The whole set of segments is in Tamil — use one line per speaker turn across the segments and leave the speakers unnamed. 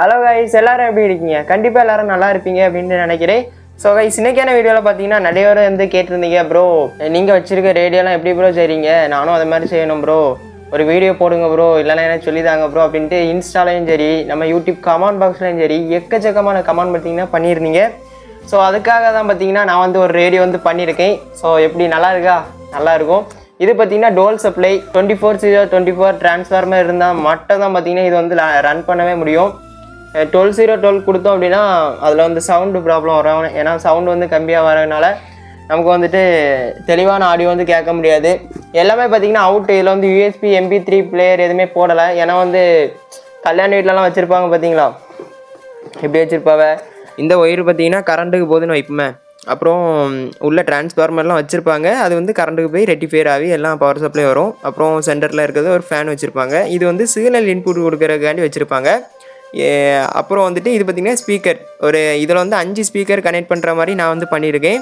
ஹலோ கைஸ் எல்லாரும் எப்படி இருக்கீங்க? கண்டிப்பாக எல்லாரும் நல்லா இருப்பீங்க அப்படின்னு நினைக்கிறேன். ஸோ கைஸ் இன்னைக்கான வீடியோவில் பார்த்தீங்கன்னா நிறைய பேர் வந்து கேட்டிருந்தீங்க ப்ரோ நீங்கள் வச்சுருக்க ரேடியோலாம் எப்படி ப்ரோ செய்றீங்க? நானும் அது மாதிரி செய்யணும் ப்ரோ ஒரு வீடியோ போடுங்க ப்ரோ இல்லைன்னா என்ன சொல்லிதாங்க ப்ரோ அப்படின்ட்டு இன்ஸ்டாலையும் சரி நம்ம யூடியூப் கமெண்ட் பாக்ஸ்லையும் சரி எக்கச்சக்கமான கமெண்ட் பார்த்தீங்கன்னா பண்ணியிருந்தீங்க. ஸோ அதுக்காக தான் பார்த்தீங்கன்னா நான் வந்து ஒரு ரேடியோ வந்து பண்ணியிருக்கேன். ஸோ எப்படி நல்லா இருக்கா? நல்லா இருக்கும். இது பார்த்தீங்கன்னா dual supply twenty four zero twenty four transformer இருந்தால் மட்டும் தான் பார்த்தீங்கன்னா இது வந்து ரன் பண்ணவே முடியும். டுவெல் ஜீரோ டுவெல் கொடுத்தோம் அப்படின்னா அதில் வந்து சவுண்டு ப்ராப்ளம் வரும். ஏன்னா சவுண்டு வந்து கம்மியாக வரதுனால நமக்கு வந்துட்டு தெளிவான ஆடியோ வந்து கேட்க முடியாது. எல்லாமே பார்த்தீங்கன்னா அவுட் இதில் வந்து யூஎஸ்பி எம்பி த்ரீ பிளேயர் எதுவுமே போடலை. ஏன்னா வந்து கல்யாண வீட்டிலலாம் வச்சுருப்பாங்க பார்த்தீங்களா எப்படி வச்சுருப்பாவ? இந்த ஒயர் பார்த்தீங்கன்னா கரண்ட்டுக்கு போகுதுன்னு வைப்போமே. அப்புறம் உள்ள டிரான்ஸ்ஃபார்மர்லாம் வச்சுருப்பாங்க. அது வந்து கரண்ட்டுக்கு போய் ரெட்டிஃபையர் ஆகி எல்லாம் பவர் சப்ளை வரும். அப்புறம் சென்டரில் இருக்கிறது ஒரு ஃபேன் வச்சுருப்பாங்க. இது வந்து சிக்னல் இன்புட் கொடுக்குறதுக்காண்டி வச்சுருப்பாங்க. அப்புறம் வந்துட்டு இது பார்த்திங்கன்னா ஸ்பீக்கர் ஒரு இதில் வந்து அஞ்சு ஸ்பீக்கர் கனெக்ட் பண்ணுற மாதிரி நான் வந்து பண்ணியிருக்கேன்.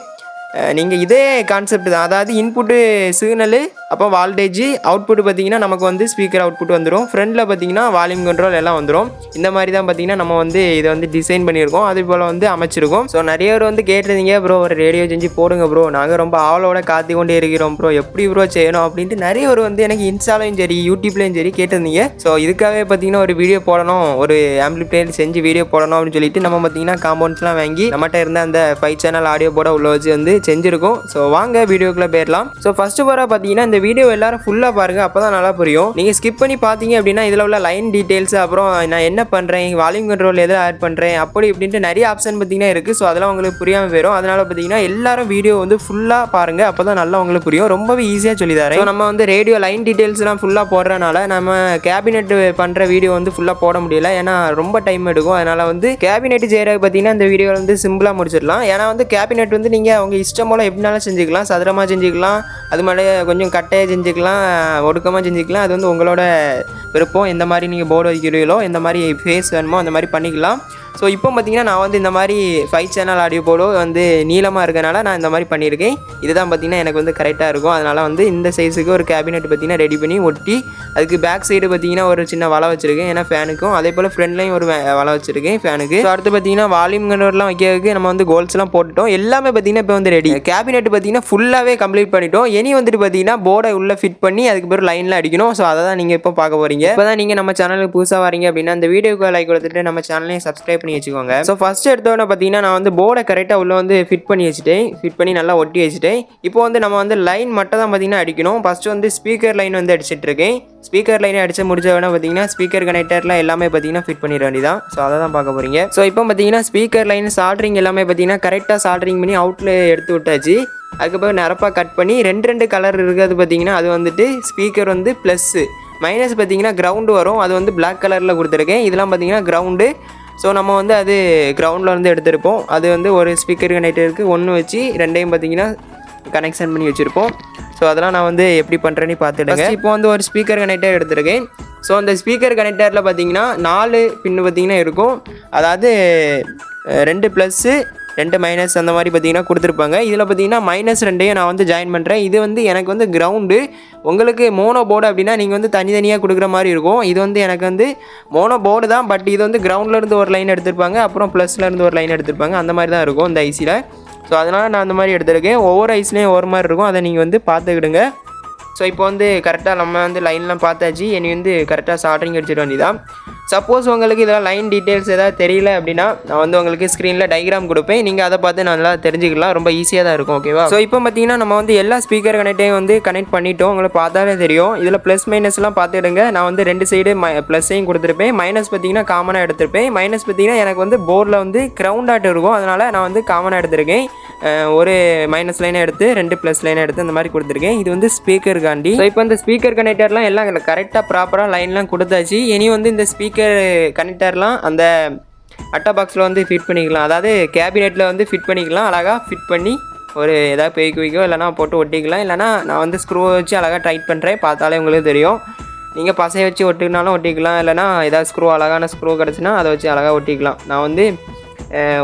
நீங்கள் இதே கான்செப்ட் தான். அதாவது இன்புட்டு சிக்னலு அப்போ வால்டேஜ் அவுட்புட் பார்த்தீங்கன்னா நமக்கு வந்து ஸ்பீக்கர் அவுட்புட் வந்துடும் ஃப்ரண்டில் பார்த்தீங்கன்னா வால்யூம் கண்ட்ரோல் எல்லாம் வந்துடும் இந்த மாதிரி தான் பார்த்தீங்கன்னா நம்ம வந்து இதை வந்து டிசைன் பண்ணியிருக்கோம். அதே போல் வந்து அமைச்சிருக்கோம். ஸோ நிறைய பேர் வந்து கேட்டிருந்தீங்க ப்ரோ ஒரு ரேடியோ செஞ்சு போடுங்க ப்ரோ. நாங்கள் ரொம்ப ஆவலோட காத்து கொண்டே இருக்கிறோம் ப்ரோ. எப்படி ப்ரோ செய்யணும்? அப்படின்ட்டு நிறைய பேர் வந்து எனக்கு இன்ஸ்டாலையும் சரி யூடியூப்லேயும் சரி கேட்டிருந்தீங்க. ஸோ இதுக்காகவே பார்த்தீங்கன்னா ஒரு வீடியோ போடணும் ஒரு ஆம்பிளிஃபையர் செஞ்சு வீடியோ போடணும் அப்படின்னு சொல்லிட்டு நம்ம பார்த்தீங்கன்னா காம்பவுண்ட்ஸ்லாம் வாங்கி நம்மகிட்ட இருந்த அந்த ஃபைவ் சேனல் ஆடியோ போட உள்ள வச்சு வந்து செஞ்சுருக்கோம். ஸோ வாங்க வீடியோக்குள்ளே போயிடலாம். ஸோ ஃபஸ்ட்டு போகிற பார்த்தீங்கன்னா இந்த வீடியோ எல்லாரும் ஃபுல்லாக பாருங்கள் அப்போ தான் நல்லா புரியும். நீங்கள் ஸ்கிப் பண்ணி பார்த்தீங்க அப்படின்னா இதில் உள்ள லைன் டீட்டெயில்ஸ் அப்புறம் நான் என்ன பண்ணுறேன் வால்யூம் கண்ட்ரோல் எதில் ஆட் பண்ணுறேன் அப்படி இப்படின்ட்டு நிறைய ஆப்ஷன் பார்த்தீங்கன்னா இருக்குது ஸோ அதெல்லாம் உங்களுக்கு புரியாமல் போயிடும் அதனால் பார்த்தீங்கன்னா எல்லாரும் வீடியோ வந்து ஃபுல்லாக பாருங்கள் அப்போ தான் நல்லா உங்களுக்கு புரியும். ரொம்பவே ஈஸியாக சொல்லி தரேன். நம்ம வந்து ரேடியோ லைன் டீட்டெயில்ஸ்லாம் ஃபுல்லாக போடுறனால நம்ம கேபினெட் பண்ணுற வீடியோ வந்து ஃபுல்லாக போட முடியல. ஏன்னா ரொம்ப டைம் எடுக்கும். அதனால் வந்து கேபினெட் செய்கிறது பார்த்தீங்கன்னா இந்த வீடியோ வந்து சிம்பிளாக முடிச்சிடலாம். ஏன்னா வந்து கேபினெட் வந்து நீங்கள் அவங்க இஷ்டம் போல் எப்படினாலும் செஞ்சுக்கலாம். சதுரமாக செஞ்சுக்கலாம். அது மாதிரி கொஞ்சம் கட்டையாக செஞ்சுக்கலாம் ஒடுக்கமாக செஞ்சுக்கலாம். அது வந்து உங்களோட விருப்பம். எந்த மாதிரி நீங்கள் போர்டு வைக்கிறீங்களோ எந்த மாதிரி ஃபேஸ் வேணுமோ அந்த மாதிரி பண்ணிக்கலாம். ஸோ இப்போ பார்த்தீங்கன்னா நான் வந்து இந்த மாதிரி ஃபைவ் சேனல் ஆடியோ போலோ வந்து நீளமாக இருக்கனால நான் இந்த மாதிரி பண்ணியிருக்கேன். இதுதான் பார்த்தீங்கன்னா எனக்கு வந்து கரெக்டாக இருக்கும். அதனால் வந்து இந்த சைஸுக்கு ஒரு கேபினெட் பார்த்தீங்கன்னா ரெடி பண்ணி ஒட்டி அதுக்கு பேக் சைடு பார்த்தீங்கன்னா ஒரு சின்ன வலை வச்சுருக்கேன். ஏன்னா ஃபேனுக்கும் அதே போல் ஃப்ரண்ட்லையும் ஒரு வலை வச்சுருக்கேன் ஃபேனுக்கு ஸோ அடுத்து பார்த்தீங்கன்னா வால்யூம் கண்ட்ரோல்லாம் வைக்கிறதுக்கு நம்ம வந்து கோல்ஸ்லாம் போட்டுட்டோம். எல்லாமே பார்த்தீங்கன்னா இப்போ வந்து ரெடி கேபினெட் பார்த்தீங்கன்னா ஃபுல்லாகவே கம்ப்ளீட் பண்ணிட்டோம். இனி வந்துட்டு பார்த்தீங்கன்னா போர்டை உள்ளே ஃபிட் பண்ணி அதுக்கு பிறகு லைனில் அடிக்கணும். ஸோ அதை தான் நீங்கள் இப்போ பார்க்க போகிறீங்க இப்போ தான் நீங்கள் நம்ம சேனலுக்கு புதுசாக வரீங்க அப்படின்னா அந்த வீடியோக்கு லைக் கொடுத்துட்டு நம்ம சேனலையும் சப்ஸ்கிரைப் பண்ணி வச்சுக்கோங்க. ஸோ ஃபஸ்ட் எடுத்தோடனே பார்த்தீங்கன்னா நான் வந்து போர்டை கரெக்டாக உள்ளே வந்து ஃபிட் பண்ணி வச்சுட்டேன். ஃபிட் பண்ணி நல்லா ஒட்டி வச்சுட்டேன். இப்போ வந்து நம்ம வந்து லைன் மட்டும் தான் பார்த்தீங்கன்னா அடிக்கணும். ஃபஸ்ட்டு வந்து ஸ்பீக்கர் லைன் வந்து அடிச்சிட்டு இருக்கேன். ஸ்பீக்கர் லைனை அடிச்சு முடிச்ச உடனே பார்த்தீங்கன்னா ஸ்பீக்கர் கனெக்டர்லாம் எல்லாமே பார்த்தீங்கன்னா ஃபிட் பண்ணிட வேண்டியதான் ஸோ அதை தான் பார்க்க போகிறீங்க ஸோ இப்போ பார்த்தீங்கன்னா ஸ்பீக்கர் லைன் சால்ட்ரிங் எல்லாமே பார்த்தீங்கன்னா கரெக்டாக சால்ட்ரிங் பண்ணி அவுட்டில் எடுத்து விட்டாச்சு. அதுக்கப்புறம் நிரப்பாக கட் பண்ணி ரெண்டு ரெண்டு கலர் இருக்கிறது பார்த்தீங்கன்னா அது வந்துட்டு ஸ்பீக்கர் வந்து ப்ளஸ்ஸு மைனஸ் பார்த்தீங்கன்னா கிரவுண்டு வரும். அது வந்து பிளாக் கலரில் கொடுத்துருக்கேன். இதெல்லாம் பார்த்தீங்கன்னா கிரவுண்டு ஸோ நம்ம வந்து அது கிரவுண்டில் வந்து எடுத்திருப்போம். அது வந்து ஒரு ஸ்பீக்கர் கனெக்டருக்கு ஒன்று வச்சு ரெண்டையும் பார்த்தீங்கன்னா கனெக்ஷன் பண்ணி வச்சுருப்போம். ஸோ அதெல்லாம் நான் வந்து எப்படி பண்ணுறேன்னு பார்த்துடுங்க. இப்போ வந்து ஒரு ஸ்பீக்கர் கனெக்டர் எடுத்திருக்கேன். ஸோ அந்த ஸ்பீக்கர் கனெக்டரில் பார்த்தீங்கன்னா நாலு பின்னு பார்த்தீங்கன்னா இருக்கும். அதாவது ரெண்டு ப்ளஸ்ஸு ரெண்டு மைனஸ் அந்த மாதிரி பார்த்தீங்கன்னா கொடுத்துருப்பாங்க. இதில் பார்த்தீங்கன்னா மைனஸ் ரெண்டையும் நான் வந்து ஜாயின் பண்ணுறேன் இது வந்து எனக்கு வந்து கிரவுண்டு உங்களுக்கு மோனோ போர்டு அப்படின்னா நீங்கள் வந்து தனித்தனியாக கொடுக்குற மாதிரி இருக்கும். இது வந்து எனக்கு வந்து மோனோ போர்டு தான் பட் இது வந்து கிரவுண்ட்லேருந்து ஒரு லைன் எடுத்திருப்பாங்க. அப்புறம் ப்ளஸ்லேருந்து ஒரு லைன் எடுத்திருப்பாங்க. அந்த மாதிரி தான் இருக்கும் இந்த ஐசியில் ஸோ அதனால் நான் அந்த மாதிரி எடுத்திருக்கேன். ஒவ்வொரு ஐஸ்லேயும் ஒரு மாதிரி இருக்கும். அதை நீங்கள் வந்து பார்த்துக்கிடுங்க. ஸோ இப்போ வந்து கரெக்டாக நம்ம வந்து லைன்லாம் பார்த்தாச்சு. இனி வந்து கரெக்டாக சால்ட்ரிங் அடிச்சிட வேண்டியதான் சப்போஸ் உங்களுக்கு இதெல்லாம் லைன் டீட்டெயில்ஸ் ஏதாவது தெரியல அப்படின்னா நான் வந்து உங்களுக்கு ஸ்க்ரீனில் டயக்ராம் கொடுப்பேன். நீங்கள் அதை பார்த்து நல்லா தெரிஞ்சுக்கலாம். ரொம்ப ஈஸியாக தான் இருக்கும் ஓகேவா ஸோ இப்போ பார்த்தீங்கன்னா நம்ம வந்து எல்லா ஸ்பீக்கர் கனெக்டையும் வந்து கனெக்ட் பண்ணிட்டோம். உங்களுக்கு பார்த்தாலே தெரியும். இதில் ப்ளஸ் மைனஸ்லாம் பார்த்துடுங்க நான் வந்து ரெண்டு சைடு ப்ளஸ்ஸையும் கொடுத்துருப்பேன். மைனஸ் பார்த்தீங்கன்னா காமனாக எடுத்திருப்பேன். மைனஸ் பார்த்தீங்கன்னா எனக்கு வந்து போர்டில் வந்து க்ரௌண்ட் ஆட் இருக்கும். அதனால் நான் வந்து காமனாக எடுத்திருக்கேன். ஒரு மைனஸ் லைனை எடுத்து ரெண்டு ப்ளஸ் லைனை எடுத்து அந்த மாதிரி கொடுத்துருக்கேன். இது வந்து ஸ்பீக்கருக்காண்டி ஸோ இப்போ இந்த ஸ்பீக்கர் கனெக்டர்லாம் எல்லாம் கரெக்டாக ப்ராப்பராக லைன்லாம் கொடுத்தாச்சு. இனி வந்து இந்த ஸ்பீக்கர் கனெக்டர்லாம் அந்த அட்டா பாக்ஸில் வந்து ஃபிட் பண்ணிக்கலாம். அதாவது கேபினெட்டில் வந்து ஃபிட் பண்ணிக்கலாம். அழகாக ஃபிட் பண்ணி ஒரு ஏதாவது பெய்க்கு வைக்கோ இல்லைனா போட்டு ஒட்டிக்கலாம். இல்லைனா நான் வந்து ஸ்க்ரூ வச்சு அழகாக டைட் பண்ணுறேன் பார்த்தாலே உங்களுக்கு தெரியும். நீங்கள் பசையை வச்சு ஒட்டிக்கினாலும் ஒட்டிக்கலாம். இல்லைனா ஏதாவது ஸ்க்ரூ அழகான ஸ்க்ரூ கிடச்சுன்னா அதை வச்சு அழகாக ஒட்டிக்கலாம். நான் வந்து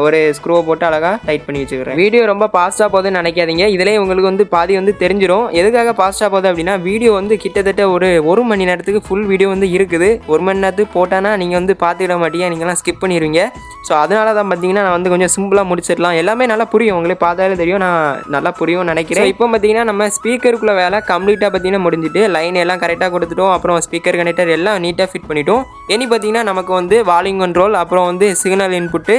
ஒரு ஸ்க்ரூவை போட்டு அழகாக டைட் பண்ணி வச்சுக்கிறேன். வீடியோ ரொம்ப ஃபாஸ்ட்டாக போகுதுன்னு நினைக்காதீங்க. இதிலே உங்களுக்கு வந்து பாதி வந்து தெரிஞ்சிடும் எதுக்காக ஃபாஸ்ட்டாக போகுது அப்படின்னா வீடியோ வந்து கிட்டத்தட்ட ஒரு ஒரு மணி நேரத்துக்கு ஃபுல் வீடியோ வந்து இருக்குது. ஒரு மணி நேரத்துக்கு போட்டானா நீங்கள் வந்து பார்த்துக்கிட மாட்டீங்க. நீங்கள்லாம் ஸ்கிப் பண்ணிடுவீங்க ஸோ அதனால தான் பார்த்தீங்கன்னா நான் வந்து கொஞ்சம் சிம்பிளாக முடிச்சிடலாம். எல்லாமே நல்லா புரியும். உங்களுக்கு பார்த்தாலே தெரியும். நான் நல்லா புரியும் நினைக்கிறேன். இப்போ பார்த்தீங்கன்னா நம்ம ஸ்பீக்கருக்குள்ள வேலை கம்ப்ளீட்டாக பார்த்தீங்கன்னா முடிஞ்சிட்டு லைன் எல்லாம் கரெக்டாக கொடுத்துட்டோம். அப்புறம் ஸ்பீக்கர் கனெக்டர் எல்லாம் நீட்டாக ஃபிட் பண்ணிட்டோம். இனி பார்த்தீங்கன்னா நமக்கு வந்து வால்யூம் கண்ட்ரோல் அப்புறம் வந்து சிக்னல் இன்புட்டு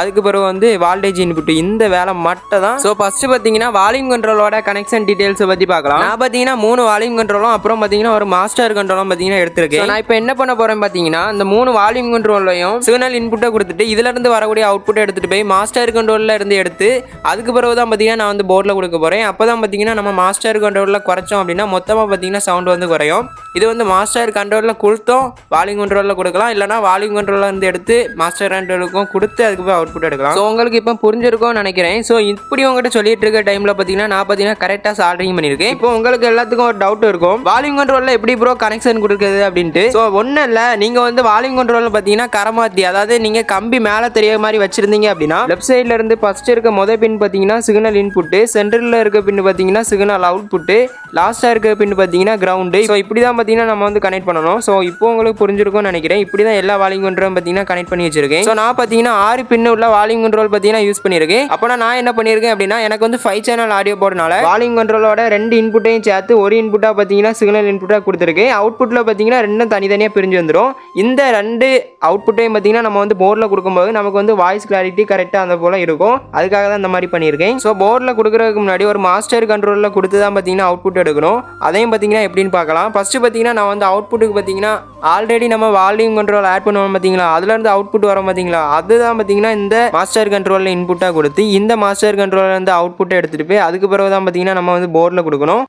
அதுக்கு பிறகு வந்து வால்டேஜ் இன்புட் இந்த வேலை மட்டும் தான் ஸோ ஃபஸ்ட்டு பார்த்தீங்கன்னா வால்யூம் கண்ட்ரோலோட கனெக்ஷன் டீட்டெயில்ஸை பற்றி பார்க்கலாம். நான் பார்த்தீங்கன்னா மூணு வால்யூம் கண்ட்ரோலும் அப்புறம் பார்த்தீங்கன்னா ஒரு மாஸ்டர் கண்ட்ரோலும் பார்த்தீங்கன்னா எடுத்திருக்கேன். நான் இப்போ என்ன பண்ண போகிறேன் பார்த்தீங்கன்னா இந்த மூணு வால்யூம் கண்ட்ரோலையும் சிக்னல் இன்புட்டை கொடுத்துட்டு இதுலருந்து வரக்கூடிய அவுட்புட்டை எடுத்துகிட்டு போய் மாஸ்டர் கண்ட்ரோலில் இருந்து எடுத்து அதுக்கு பிறகு தான் பார்த்தீங்கன்னா நான் வந்து போர்டில் கொடுக்க போகிறேன் அப்போ தான் பார்த்தீங்கன்னா நம்ம மாஸ்டர் கண்ட்ரோலில் குறைச்சோம் அப்படின்னா மொத்தமாக பார்த்தீங்கன்னா சவுண்ட் வந்து குறையும். இது வந்து மாஸ்டர் கண்ட்ரோலில் கொடுத்தோம் வால்யூம் கண்ட்ரோலில் கொடுக்கலாம். இல்லைனா வால்யூம் கண்ட்ரோலில் இருந்து எடுத்து மாஸ்டர் கண்ட்ரோலுக்கும் கொடுத்து அதுக்கு போய் அவுட்புட் எடுக்கலாம். ஸோ உங்களுக்கு இப்போ புரிஞ்சிருக்கும்னு நினைக்கிறேன். ஸோ இப்படி உங்ககிட்ட சொல்லிட்டு இருக்க டைமில் பார்த்தீங்கன்னா நான் பார்த்தீங்கன்னா கரெக்டாக சால்ரிங் பண்ணியிருக்கேன். இப்போ உங்களுக்கு எல்லாத்துக்கும் ஒரு டவுட் இருக்கும். வால்யூம் கண்ட்ரோலில் எப்படி ப்ரோ கனெக்ஷன் கொடுக்குறது அப்படின்ட்டு? ஸோ ஒன்றும் இல்லை. நீங்கள் வந்து வால்யூம் கண்ட்ரோலில் பார்த்தீங்கன்னா கரமாத்தி. அதாவது நீங்கள் கம்பி மேலே தெரிய மாதிரி வச்சிருந்தீங்க அப்படின்னா லெஃப்ட் சைடில் இருந்து ஃபர்ஸ்ட் இருக்க முத பின் பார்த்தீங்கன்னா சிக்னல் இன்புட்டு சென்டரில் இருக்க பின் பார்த்தீங்கன்னா சிக்னல் அவுட்புட்டு லாஸ்ட்டாக இருக்க பின் பார்த்தீங்கன்னா கிரவுண்டு ஸோ இப்படி தான் பார்த்தீங்கன்னா நம்ம வந்து கனெக்ட் பண்ணணும். ஸோ இப்போ உங்களுக்கு புரிஞ்சிருக்கும்னு நினைக்கிறேன். இப்படி தான் எல்லா வால்யூம் கண்ட்ரோலும் பார்த்தீங்கன்னா கனெக்ட் பண்ணி வச்சிருக்கேன். ஸோ நான் பார்த்தீங்கன்னா ஆறு பின் உள்ள வால்யூம் கண்ட்ரோல் பார்த்தீங்கன்னா யூஸ் பண்ணியிருக்கேன் அப்போ நான் என்ன பண்ணியிருக்கேன் அப்படின்னா எனக்கு வந்து ஃபைவ் சேனல் ஆடியோ போடுறனால வால்யூம் கண்ட்ரோலோட ரெண்டு இன்புட்டையும் சேர்த்து ஒரு இன்புட்டாக பார்த்தீங்கன்னா சிக்னல் இன்புட்டாக கொடுத்துருக்கேன். அவுட்புட்டில் பார்த்தீங்கன்னா ரெண்டும் தனித்தனியாக பிரிஞ்சு வந்துடும் இந்த ரெண்டு அவுட்புட்டையும் பார்த்தீங்கன்னா நம்ம வந்து போர்டில் கொடுக்கும்போது நமக்கு வந்து வாய்ஸ் கிளாரிட்டி கரெக்டாக அந்த போல் இருக்கும். அதுக்காக தான் இந்த மாதிரி பண்ணியிருக்கேன் ஸோ போர்டில் கொடுக்குறதுக்கு முன்னாடி ஒரு மாஸ்டர் கண்ட்ரோலில் கொடுத்து தான் பார்த்தீங்கன்னா அவுட்புட் எடுக்கணும். அதையும் பார்த்தீங்கன்னா எப்படின்னு பார்க்கலாம். ஃபஸ்ட்டு பார்த்தீங்கன்னா நான் வந்து அவுட்புட்டுக்கு பார்த்தீங்கன்னா ஆல்ரெடி நம்ம வால்யூம் கண்ட்ரோல் ஆட் பண்ணுவோம் பார்த்தீங்களா? அதுலேருந்து அவுட்புட் வரும் பார்த்தீங்களா? அதுதான் பார்த்தீங்கன்னா இந்த மாஸ்டர் கண்ட்ரோலில் இன்புட்டாக கொடுத்து இந்த மாஸ்டர் கண்ட்ரோலில் இருந்து அவுட்புட்டை எடுத்துகிட்டு போய் அதுக்கு பிறகு தான் பார்த்தீங்கன்னா நம்ம வந்து போர்டில் கொடுக்கணும்.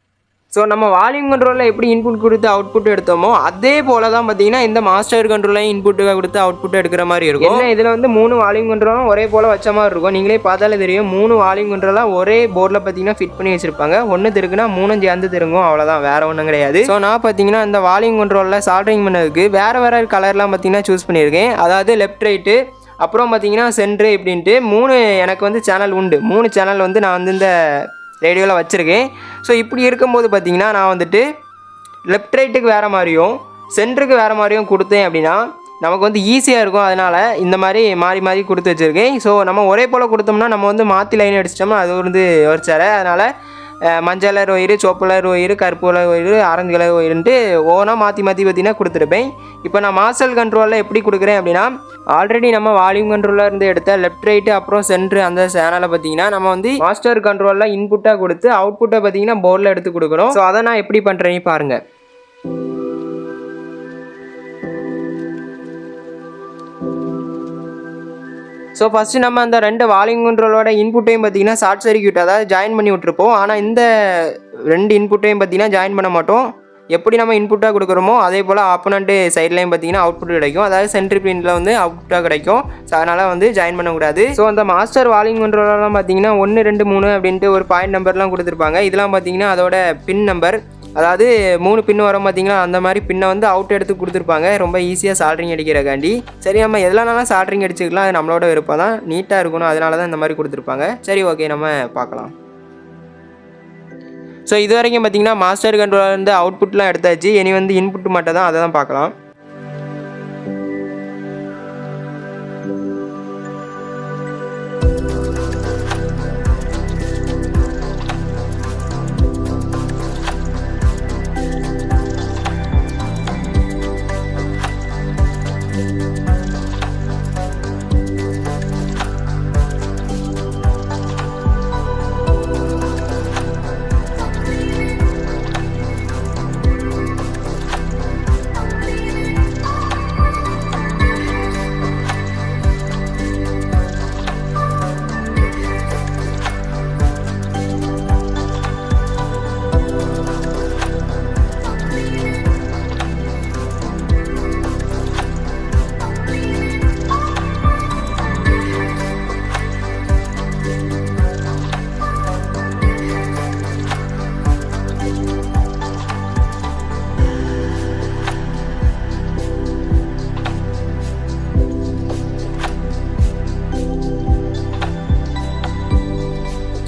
ஸோ நம்ம வால்யூம் கண்ட்ரோலில் எப்படி இன்புட் கொடுத்து அவுட்புட் எடுத்தோமோ அதே போல தான் பார்த்தீங்கன்னா இந்த மாஸ்டர் கண்ட்ரோலையும் இன்புட்டு கொடுத்து அவுட்புட் எடுக்கிற மாதிரி இருக்கும். ஏன்னா இதில் வந்து மூணு வால்யூம் கண்ட்ரோலும் ஒரே போல் வச்ச மாதிரி இருக்கும். நீங்களே பார்த்தாலே தெரியும் மூணு வால்யூம் கண்ட்ரோலாக ஒரே போர்டில் பார்த்தீங்கன்னா ஃபிட் பண்ணி வச்சிருப்பாங்க. ஒன்று திருக்குனா மூணும் சேர்ந்து திருங்கும் அவ்வளோதான் வேற ஒன்றும் கிடையாது. ஸோ நான் பார்த்தீங்கன்னா இந்த வால்யூம் கண்ட்ரோலில் சால்ட்ரிங் பண்ணதுக்கு வேறு வேறு கலர்லாம் பார்த்தீங்கன்னா சூஸ் பண்ணியிருக்கேன். அதாவது லெஃப்ட் ரைட்டு அப்புறம் பார்த்தீங்கன்னா சென்ட்ரு இப்படின்ட்டு மூணு எனக்கு வந்து சேனல் உண்டு. மூணு சேனல் வந்து நான் வந்து இந்த ரேடியோவில் வச்சுருக்கேன். ஸோ இப்படி இருக்கும்போது பார்த்தீங்கன்னா நான் வந்துட்டு லெஃப்ட் ரைட்டுக்கு வேறு மாதிரியும் சென்டருக்கு வேறு மாதிரியும் கொடுத்தேன் அப்படின்னா நமக்கு வந்து ஈஸியாக இருக்கும். அதனால் இந்த மாதிரி மாறி மாறி கொடுத்து வச்சுருக்கேன். ஸோ நம்ம ஒரே போல் கொடுத்தோம்னா நம்ம வந்து மாற்றி லைன் அடிச்சிட்டோம்னா அது வந்து ஒரு சேர. அதனால் மஞ்சள் கலர் ஒயிறு சோப்பு கலர் ஒயிறு கருப்பு கலர் ஒயிறு ஆரஞ்சு கலர் ஒயிருன்ட்டு ஓனாக மாற்றி மாற்றி பார்த்தீங்கன்னா கொடுத்துருப்பேன். இப்போ நான் மாஸ்டர் கண்ட்ரோலில் எப்படி கொடுக்குறேன் அப்படின்னா ஆல்ரெடி நம்ம வால்யூம் கண்ட்ரோலில் இருந்து எடுத்த லெஃப்ட் ரைட்டு அப்புறம் சென்ட்ரு அந்த சேனலை பார்த்தீங்கன்னா நம்ம வந்து மாஸ்டர் கண்ட்ரோலில் இன்புட்டாக கொடுத்து அவுட்புட்டை பார்த்தீங்கன்னா போர்டில் எடுத்து கொடுக்கணும் ஸோ அதை நான் எப்படி பண்ணுறேன்னு பாருங்கள் ஸோ ஃபஸ்ட்டு நம்ம அந்த ரெண்டு வால்யூம் கண்ட்ரோலோட இன்புட்டையும் பார்த்தீங்கன்னா ஷார்ட் சர்க்கியூட் அதாவது ஜாயின் பண்ணி விட்டுருப்போம். ஆனால் இந்த ரெண்டு இன்புட்டையும் பார்த்தீங்கன்னா ஜாயின் பண்ண மாட்டோம். எப்படி நம்ம இன்புட்டாக கொடுக்குறோமோ அதே போல் ஆப்போனண்ட்டு சைட்லையும் பார்த்தீங்கன்னா அவுட்புட் கிடைக்கும். அதாவது சென்ட்ரி பிரிண்டில் வந்து அவுட்புட்டாக கிடைக்கும். ஸோ அதனால் வந்து ஜாயின் பண்ணக்கூடாது. ஸோ அந்த மாஸ்டர் வால்யூம் கண்ட்ரோலெலாம் பார்த்தீங்கன்னா ஒன்று ரெண்டு மூணு அப்படின்ட்டு ஒரு பாயிண்ட் நம்பர்லாம் கொடுத்துருப்பாங்க. இதெல்லாம் பார்த்தீங்கன்னா அதோட பின் நம்பர் அதாவது மூணு பின் வரும் பார்த்தீங்களா அந்த மாதிரி பின்னை வந்து அவுட் எடுத்து கொடுத்துருப்பாங்க. ரொம்ப ஈஸியாக சால்ட்ரிங் அடிக்கிறக்காண்டி. சரி நம்ம எதுலனாலும் சால்ட்ரிங் அடிச்சுக்கலாம். அது நம்மளோட விருப்பம் தான். நீட்டாக இருக்கணும். அதனால தான் இந்த மாதிரி கொடுத்துருப்பாங்க. சரி ஓகே நம்ம பார்க்கலாம். ஸோ இது வரைக்கும் பார்த்தீங்கன்னா மாஸ்டர் கண்ட்ரோலர் இருந்து அவுட்புட்லாம் எடுத்தாச்சு. இனி வந்து இன்புட் மட்டும் தான். அதை தான் பார்க்கலாம்.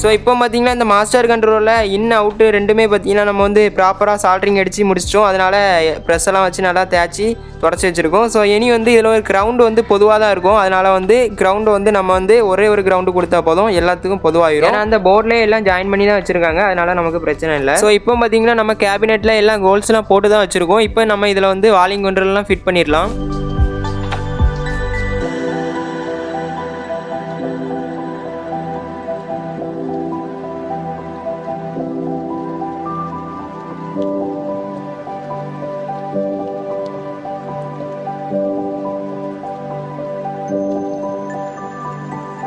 ஸோ இப்போ பார்த்தீங்கன்னா இந்த மாஸ்டர் கண்ட்ரோலில் இன் அவுட்டு ரெண்டுமே பார்த்தீங்கன்னா நம்ம வந்து ப்ராப்பராக சால்ட்ரிங் அடித்து முடிச்சிட்டோம். அதனால் ப்ரெஸ் எல்லாம் வச்சு நல்லா தேய்ச்சி தொடச்சி வச்சுருக்கோம். ஸோ இனி வந்து இதில் ஒரு கிரவுண்டு வந்து பொதுவாக தான் இருக்கும். அதனால் வந்து கிரவுண்டு வந்து நம்ம வந்து ஒரே ஒரு கிரவுண்டு கொடுத்தா போதும். எல்லாத்துக்கும் பொதுவாகிடும் ஏன்னா அந்த போர்ட்லேயே எல்லாம் ஜாயின் பண்ணி தான் வச்சுருக்காங்க. அதனால் நமக்கு பிரச்சனை இல்லை. ஸோ இப்போ பார்த்தீங்கன்னா நம்ம கேபினெட்டில் எல்லாம் கோல்ஸ்லாம் போட்டு தான் வச்சுருக்கோம். இப்போ நம்ம இதில் வந்து வாலிங் கண்ட்ரோல்லாம் ஃபிட் பண்ணிடலாம்.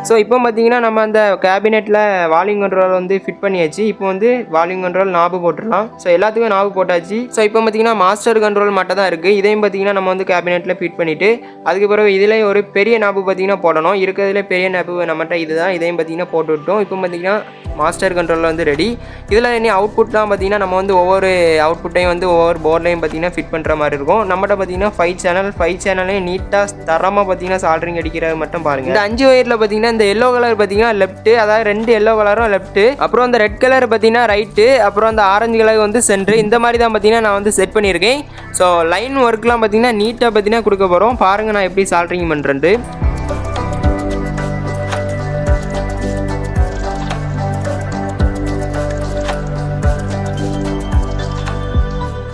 ஸோ இப்போ பார்த்தீங்கன்னா நம்ம அந்த கேபினெட்டில் வால்யூம் கண்ட்ரோல் வந்து ஃபிட் பண்ணியாச்சு. இப்போ வந்து வால்யூம் கண்ட்ரோல் நாபு போட்டுடலாம். ஸோ எல்லாத்துக்கும் நாபு போட்டாச்சு. ஸோ இப்போ பார்த்தீங்கன்னா மாஸ்டர் கண்ட்ரோல் மட்டும் தான் இருக்குது இதையும் பார்த்தீங்கன்னா நம்ம வந்து கேபினெட்டில் ஃபிட் பண்ணிவிட்டு அதுக்கு பிறகு இதில் ஒரு பெரிய நாபு பார்த்தீங்கன்னா போடணும். இருக்கிறதுல பெரிய நாபு நம்மகிட்ட இதுதான். இதையும் பார்த்தீங்கன்னா போட்டு விட்டோம். இப்போ பார்த்தீங்கன்னா மாஸ்டர் கண்ட்ரோலில் வந்து ரெடி இதில் இனி அவுட்புட்லாம் பார்த்தீங்கன்னா நம்ம வந்து ஒவ்வொரு அவுட்புட்டையும் வந்து ஒவ்வொரு போர்ட்லையும் பார்த்தீங்கன்னா ஃபிட் பண்ணுற மாதிரி இருக்கும். நம்மகிட்ட பார்த்தீங்கன்னா ஃபைவ் சேனல் ஃபைவ் சேனலையும் நீட்டாக தரமாக பார்த்தீங்கன்னா சால்ட்ரிங் அடிக்கிறது மட்டும் பாருங்கள் இந்த அஞ்சு ஒயரில் பார்த்தீங்கன்னா இந்த எல்லோ கலர் பார்த்தீங்கன்னா லெஃப்ட்டு அதாவது ரெண்டு எல்லோ கலரும் லெஃப்ட்டு அப்புறம் அந்த ரெட் கலர் பார்த்தீங்கன்னா ரைட்டு அப்புறம் அந்த ஆரஞ்சு கலர் வந்து சென்ட்ரு இந்த மாதிரி தான் பார்த்தீங்கன்னா நான் வந்து செட் பண்ணியிருக்கேன். ஸோ லைன் ஒர்க்லாம் பார்த்தீங்கன்னா நீட்டாக பார்த்தீங்கன்னா கொடுக்க போகிறோம் பாருங்கள் நான் எப்படி சால்ட்ரிங் பண்ணுறேன்ட்டு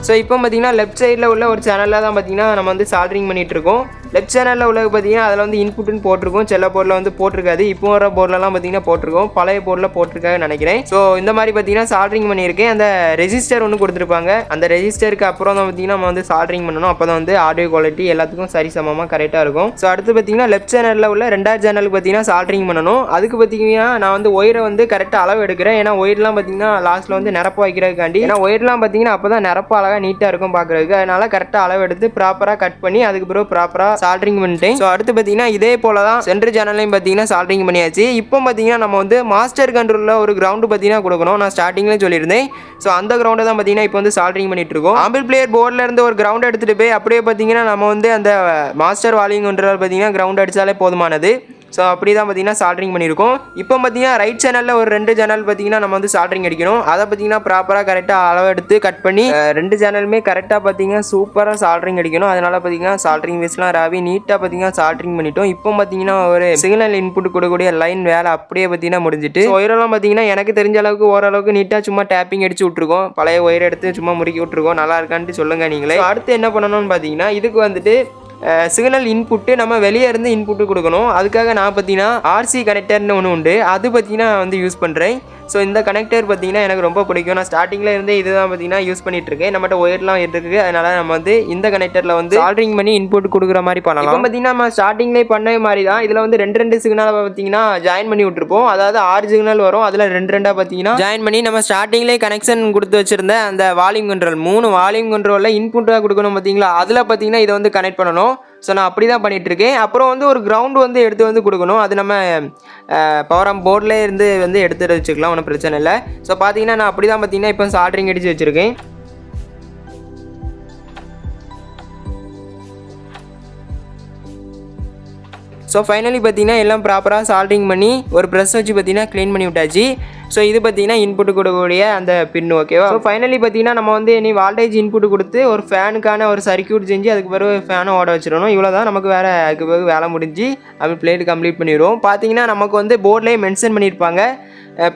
ஸோ இப்போ பார்த்தீங்கன்னா லெஃப்ட் சைடில் உள்ள ஒரு சேனலில் தான் பார்த்தீங்கன்னா நம்ம வந்து சால்ட்ரிங் பண்ணிகிட்ருக்கோம் லெஃப்ட் சேனலில் உள்ள பார்த்தீங்கன்னா அதில் வந்து இன்புட்னு போட்டிருக்கோம். செல்ல போர்டில் வந்து போட்டிருக்காது. இப்போ வர போர்டிலலாம் பார்த்தீங்கன்னா போட்டிருக்கோம். பழைய போர்டில் போட்டிருக்காங்க நினைக்கிறேன். ஸோ இந்த மாதிரி பார்த்தீங்கன்னா சால்ட்ரிங் பண்ணியிருக்கேன். அந்த ரெஜிஸ்டர் ஒன்று கொடுத்துருப்பாங்க. அந்த ரெஜிஸ்டருக்கு அப்புறம் தான் பார்த்தீங்கன்னா நம்ம வந்து சால்ட்ரிங் பண்ணணும். அப்போ தான் வந்து ஆடியோ குவாலிட்டி எல்லாத்துக்கும் சரி சமமாக கரெக்டாக இருக்கும். ஸோ அடுத்து பார்த்தீங்கன்னா லெஃப்ட் சேனலில் உள்ள ரெண்டாவது சேனலுக்கு பார்த்தீங்கன்னா சால்ட்ரிங் பண்ணணும். அதுக்கு பார்த்தீங்கன்னா நான் வந்து ஒயரை வந்து கரெக்டாக அளவு எடுக்கிறேன். ஏன்னா ஒயர்லாம் பார்த்தீங்கன்னா லாஸ்ட்டில் வந்து நிரப்ப வைக்கிறதுக்காண்டி ஏன்னா ஒயர்லாம் பார்த்தீங்கன்னா அப்போ தான் நிரப்பு அழகாக நீட்டாக இருக்கும் பார்க்குறதுக்கு அதனால கரெக்டாக அளவு எடுத்து ப்ராப்பராக கட் பண்ணி அதுக்கு பிறகு ப்ராப்பராக சால்ட்ரிங் பண்ணிட்டேன் ஸோ அடுத்து பார்த்தீங்கன்னா இதே போல தான் சென்ட்ரு சேனல்லையும் பார்த்தீங்கன்னா சால்ட்ரிங் பண்ணியாச்சு. இப்போ பார்த்தீங்கன்னா நம்ம வந்து மாஸ்டர் கண்ட்ரோலில் ஒரு கிரவுண்டு பார்த்தீங்கன்னா கொடுக்கணும். நான் ஸ்டார்டிங்லேயே சொல்லியிருந்தேன். ஸோ அந்த கிரவுண்டை தான் பார்த்தீங்கன்னா இப்போ வந்து சால்ட்ரிங் பண்ணிட்டு இருக்கோம் ஆம்பிள் பிளேயர் போர்டில் இருந்து ஒரு கிரவுண்ட் எடுத்துகிட்டு போய் அப்படியே பார்த்தீங்கன்னா நம்ம வந்து அந்த மாஸ்டர் வாலிங் கண்ட்ரோல் பார்த்தீங்கன்னா கிரவுண்ட் அடித்தாலே போதுமானது. ஸோ அப்படி தான் பார்த்தீங்கன்னா சால்ட்ரிங் பண்ணியிருக்கோம். இப்போ பார்த்தீங்கன்னா ரைட் சேனலில் ஒரு ரெண்டு சேனல் பார்த்தீங்கன்னா நம்ம வந்து சால்ட்ரிங் அடிக்கணும். அதை பார்த்தீங்கன்னா ப்ராப்பராக கரெக்டாக அளவு எடுத்து கட் பண்ணி ரெண்டு சேனலுமே கரெக்டாக பார்த்தீங்கன்னா சூப்பராக சால்ட்ரிங் அடிக்கணும். அதனால் பார்த்தீங்கன்னா சால்ட்ரிங் வேஸ்ட்லாம் ராவி நீட்டாக பார்த்தீங்கன்னா சால்ட்ரிங் பண்ணிட்டோம். இப்போ பார்த்திங்கன்னா ஒரு சிக்னல் இன்புட் கொடுக்கக்கூடிய லைன் வேலை அப்படியே பார்த்தீங்கன்னா முடிஞ்சிட்டு ஒயரெல்லாம் பார்த்தீங்கன்னா எனக்கு தெரிஞ்ச அளவுக்கு ஓரளவுக்கு நீட்டாக சும்மா டேப்பிங் அடிச்சு விட்ருக்கோம் பழைய ஒயர் எடுத்து சும்மா முறுக்கி விட்ருக்கோம் நல்லா இருக்கான்ட்டு சொல்லுங்கள் நீங்களே. அடுத்து என்ன பண்ணணும்னு பார்த்தீங்கன்னா இதுக்கு வந்துட்டு சிக்னல் இன்புட்டு நம்ம வெளியே இருந்து இன்புட்டு கொடுக்கணும். அதுக்காக நான் பார்த்தீங்கன்னா ஆர்சி கனெக்டர்னு ஒன்று உண்டு. அது பார்த்தீங்கன்னா வந்து யூஸ் பண்ணுறேன் ஸோ இந்த கனெக்டர் பார்த்தீங்கன்னா எனக்கு ரொம்ப பிடிக்கும். நான் ஸ்டார்டிங்கில் இருந்தே இதுதான் பார்த்தீங்கன்னா யூஸ் பண்ணிட்டு இருக்கேன் நம்மகிட்ட ஒயர்லாம் இருக்குது அதனால நம்ம வந்து இந்த கனெக்டரில் வந்து சால்ட்ரிங் பண்ணி இன்புட் கொடுக்குற மாதிரி பண்ணலாம். இப்போ பார்த்தீங்கன்னா நம்ம ஸ்டார்டிங்லேயே பண்ண மாதிரி தான் இதில் வந்து ரெண்டு ரெண்டு சிக்னலை பார்த்தீங்கன்னா ஜாயின் பண்ணி விட்டுருப்போம். அதாவது ஆறு சிக்னல் வரும். அதில் ரெண்டு ரெண்டாக பார்த்தீங்கன்னா ஜாயின் பண்ணி நம்ம ஸ்டார்டிங்லேயே கனெக்ஷன் கொடுத்து வச்சிருந்த அந்த வால்யூம் கண்ட்ரோல் மூணு வால்யூம் கண்ட்ரோலில் இன்புட்டாக கொடுக்கணும் பார்த்தீங்களா? அதில் பார்த்தீங்கன்னா இதை வந்து கனெக்ட் பண்ணணும். ஸோ நான் அப்படி தான் பண்ணிகிட்ருக்கேன் இருக்கேன் அப்புறம் வந்து ஒரு கிரவுண்ட் வந்து எடுத்து வந்து கொடுக்கணும். அது நம்ம பவர் ஆம் போர்டில் இருந்து வந்து எடுத்துட்டு வச்சுக்கலாம். ஒன்றும் பிரச்சனை இல்லை. ஸோ பார்த்தீங்கன்னா நான் அப்படி தான் பார்த்தீங்கன்னா இப்போ சால்ட்ரிங் அடித்து வச்சுருக்கேன். ஸோ ஃபைனலி பார்த்தீங்கன்னா எல்லாம் ப்ராப்பராக சால்ட்ரிங் பண்ணி ஒரு ப்ரெஸ் வச்சு பார்த்தீங்கன்னா க்ளீன் பண்ணி விட்டாச்சு. ஸோ இது பார்த்தீங்கன்னா இன்புட் கொடுக்கக்கூடிய அந்த பின் ஓகேவா ஸோ ஃபைனலி பார்த்தீங்கன்னா நம்ம வந்து இனி வால்டேஜ் இன்புட் கொடுத்து ஒரு ஃபேனுக்கான ஒரு சர்க்கியூட் செஞ்சு அதுக்கு பிறகு ஃபேனை ஓட வச்சிடணும். இவ்வளோ தான் நமக்கு வேறு அதுக்கு பிறகு வேலை முடிஞ்சு அப்படி பிளேட் கம்ப்ளீட் பண்ணிடுவோம். பார்த்தீங்கன்னா நமக்கு வந்து போர்ட்லேயே மென்ஷன் பண்ணியிருப்பாங்க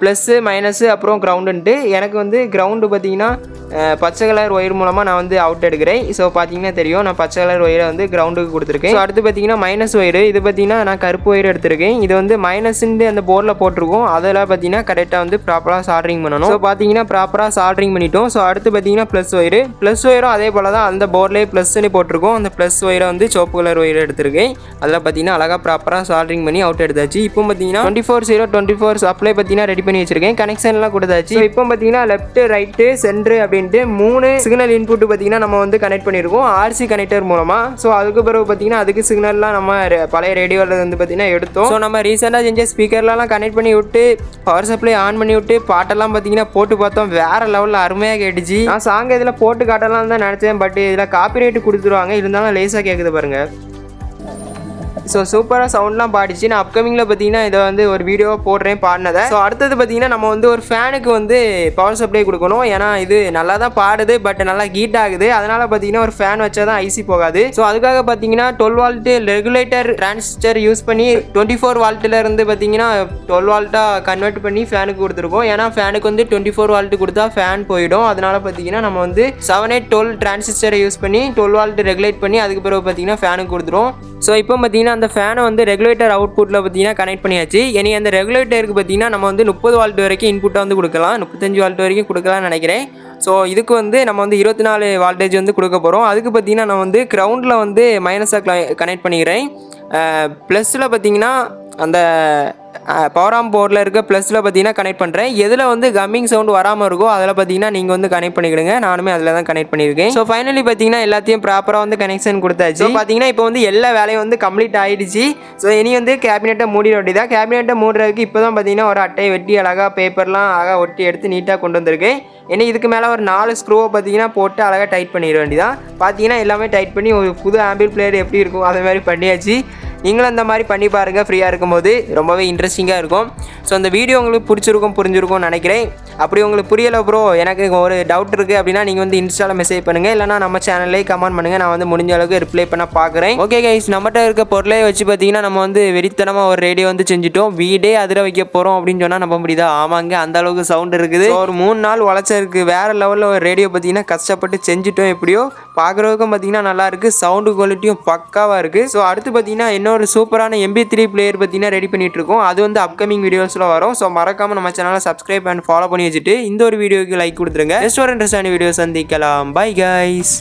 ப்ளஸ்ஸு மைனஸு அப்புறம் கிரவுண்டுன்ட்டு எனக்கு வந்து கிரவுண்டு பார்த்தீங்கன்னா பச்சை கலர் ஒயர் மூலமாக நான் வந்து அவுட் எடுக்கிறேன். ஸோ பார்த்தீங்கன்னா தெரியும். நான் பச்சை கலர் ஒயரை வந்து கிரவுண்டுக்கு கொடுத்துருக்கேன். ஸோ அடுத்து பார்த்தீங்கன்னா மைனஸ் ஒயர். இது பார்த்தீங்கன்னா நான் கருப்பு ஒயர் எடுத்திருக்கேன். இது வந்து மைனஸ்ன்னு அந்த போர்டில் போட்டிருக்கோம். அதெல்லாம் பார்த்தீங்கன்னா கரெக்டாக வந்து ப்ராப்பராக சால்ட்ரிங் பண்ணணும். ஸோ பார்த்தீங்கன்னா ப்ராப்பராக சால்ட்ரிங் பண்ணிட்டோம். ஸோ அடுத்து பார்த்தீங்கன்னா ப்ளஸ் ஒயர். ப்ளஸ் ஒயரும் அதே போல் தான் அந்த போர்ட்லேயே ப்ளஸ்ன்னு போட்டிருக்கோம். அந்த ப்ளஸ் ஒயரை வந்து சோப்பு கலர் ஒயர் எடுத்திருக்கேன். அதில் பார்த்தீங்கன்னா அழகாக ப்ராப்பராக சால்ட்ரிங் பண்ணி அவுட் எடுத்தாச்சு. இப்போ பார்த்தீங்கன்னா twenty four zero twenty four supply பார்த்தீங்கன்னா ரெடி பண்ணி வச்சிருக்கேன். கனெக்ஷன்லாம் கொடுத்தாச்சு. இப்போ பார்த்தீங்கன்னா லெஃப்ட் ரைட்டு சென்ட்ரு அப்படின்ட்டு மூணு சிக்னல் இன்புட் பார்த்தீங்கன்னா நம்ம வந்து கனெக்ட் பண்ணியிருக்கோம் ஆர்சி கனெக்டர் மூலமாக ஸோ அதுக்கு பிறகு பார்த்தீங்கன்னா அதுக்கு சிக்னல்லாம் நம்ம பழைய ரேடியோவில் வந்து பார்த்தீங்கன்னா எடுத்தோம். ஸோ நம்ம ரீசெண்டாக செஞ்ச ஸ்பீக்கர்லாம் கனெக்ட் பண்ணி விட்டு பவர் சப்ளை ஆன் பண்ணி விட்டு பாட்டெல்லாம் பார்த்தீங்கன்னா போட்டு பார்த்தோம். வேறு லெவலில் அருமையாக கேட்டுச்சு. நான் சாங் இதில் போட்டு காட்டலாம் தான் நினச்சேன். பட் இதில் காப்பி ரைட்டு கொடுத்துருவாங்க. இருந்தாலும் லேசாக கேட்குது பாருங்கள் ஸோ சூப்பராக சவுண்ட்லாம் பாடிச்சு. நான் அப்கமிங்கில் பார்த்தீங்கன்னா இதை வந்து ஒரு வீடியோவாக போடுறேன் பாடினதை. ஸோ அடுத்தது பார்த்தீங்கன்னா நம்ம வந்து ஒரு ஃபேனுக்கு வந்து பவர் சப்ளை கொடுக்கணும். ஏன்னா இது நல்லா தான் பாடுது பட் நல்லா ஹீட் ஆகுது. அதனால் பார்த்தீங்கன்னா ஒரு ஃபேன் வச்சா தான் ஐசி போகாது. ஸோ அதுக்காக பார்த்தீங்கன்னா twelve volt regulator transistor use பண்ணி டுவெண்ட்டி ஃபோர் வால்ட்டில் இருந்து பார்த்தீங்கன்னா டுவெல் வால்ட்டாக கன்வெர்ட் பண்ணி ஃபேனுக்கு கொடுத்துருக்கோம். ஏன்னா ஃபேனுக்கு வந்து டுவெண்ட்டி ஃபோர் வால்ட்டு கொடுத்தா ஃபேன் போயிடும். அதனால் பார்த்தீங்கன்னா நம்ம வந்து செவன் எயிட் டுவெல் டிரான்சிஸ்டரை யூஸ் பண்ணி டுவெல் வால்ட்டு ரெகுலேட் பண்ணி அதுக்கு பிறகு பார்த்தீங்கன்னா ஃபேனுக்கு கொடுத்துரும் ஸோ இப்போ பார்த்தீங்கன்னா அந்த ஃபேனை வந்து ரெகுலேட்டர் அவுட்புட்டில் பார்த்தீங்கன்னா கனெக்ட் பண்ணியாச்சு. இனி அந்த ரெகுலேட்டருக்கு பார்த்தீங்கன்னா நம்ம வந்து முப்பது வால்ட் வரைக்கும் இன்புட்டை வந்து கொடுக்கலாம். முப்பத்தஞ்சு வால்ட் வரைக்கும் கொடுக்கலாம்னு நினைக்கிறேன். ஸோ இதுக்கு வந்து நம்ம வந்து இருபத்தி நாலு வால்டேஜ் வந்து கொடுக்க போகிறோம் அதுக்கு பார்த்தீங்கன்னா நான் வந்து க்ரௌண்டில் வந்து மைனஸாக கனெக்ட் பண்ணிக்கிறேன். ப்ளஸில் பார்த்தீங்கன்னா அந்த பவர் ஆம் போர்டில் இருக்க ப்ளஸில் பார்த்தீங்கன்னா கனெக்ட் பண்ணுறேன் எதில் வந்து கம்மிங் சவுண்ட் வராமல் இருக்கோ அதில் பார்த்தீங்கன்னா நீங்கள் வந்து கனெக்ட் பண்ணிக்கிடுங்க. நானுமே அதில் தான் கனெக்ட் பண்ணியிருக்கேன். ஸோ ஃபைனலி பார்த்தீங்கன்னா எல்லாத்தையும் ப்ராப்பராக வந்து கனெக்ஷன் கொடுத்தாச்சு. பார்த்தீங்கன்னா இப்போ வந்து எல்லா வேலையும் வந்து கம்ப்ளீட் ஆகிடுச்சு ஸோ இனி வந்து கேபினெட்டை மூடிட வேண்டியதான் கேபினெட்டை மூடுறதுக்கு இப்போ தான் பார்த்தீங்கன்னா ஒரு அட்டையை வெட்டி அழகாக பேப்பர்லாம் அழகாக ஒட்டி எடுத்து நீட்டாக கொண்டு வந்திருக்கேன். ஏன்னா இதுக்கு மேலே ஒரு நாலு ஸ்க்ரூவை பார்த்தீங்கன்னா போட்டு அழகாக டைட் பண்ணிட வேண்டியதான் பார்த்தீங்கன்னா எல்லாமே டைட் பண்ணி ஒரு புது ஆம்பிள் பிளேயர் எப்படி இருக்கும் அதே மாதிரி பண்ணியாச்சு. நீங்களும் அந்த மாதிரி பண்ணி பாருங்கள் ஃப்ரீயாக இருக்கும்போது ரொம்பவே இன்ட்ரெஸ்டிங்காக இருக்கும். ஸோ அந்த வீடியோ உங்களுக்கு பிடிச்சிருக்கும் புரிஞ்சிருக்கும்னு நினைக்கிறேன். அப்படி உங்களுக்கு புரியலை ப்ரோ எனக்கு ஒரு டவுட் இருக்குது அப்படின்னா நீங்கள் வந்து இன்ஸ்டாவில் மெசேஜ் பண்ணுங்கள் இல்லைனா நம்ம சேனல்லே கமெண்ட் பண்ணுங்கள் நான் வந்து முடிஞ்ச அளவுக்கு ரிப்ளை பண்ண பார்க்குறேன் ஓகே கைஸ் நம்மகிட்ட இருக்க பொருளே வச்சு பார்த்தீங்கன்னா நம்ம வந்து வெறித்தனமாக ஒரு ரேடியோ வந்து செஞ்சுட்டோம். வீடே அதிர வைக்க போகிறோம் அப்படின்னு சொன்னால் நம்ப முடியுதா? ஆமாங்க அந்த அளவுக்கு சவுண்ட் இருக்குது. ஒரு மூணு நாள் உழைச்சிருக்கு வேறு லெவலில் ஒரு ரேடியோ பார்த்தீங்கன்னா கஷ்டப்பட்டு செஞ்சுட்டோம் எப்படியோ. பார்க்குறதுக்கும் பார்த்தீங்கன்னா நல்லா இருக்குது சவுண்டு குவாலிட்டியும் பக்காவாக இருக்குது ஸோ அடுத்து பார்த்தீங்கன்னா இன்னொரு சூப்பரான எம்பி த்ரீ பிளேயர் பார்த்தீங்கன்னா ரெடி பண்ணிட்டு இருக்கோம் அது வந்து அப்கமிங் வீடியோஸில் வரும். ஸோ மறக்காமல் நம்ம சேனலை சப்ஸ்கிரைப் அண்ட் ஃபாலோ பண்ணி வச்சுட்டு இந்த ஒரு வீடியோக்கு லைக் கொடுத்துருங்க. நெக்ஸ்ட் ஒரு வீடியோ சந்திக்கலாம். Bye guys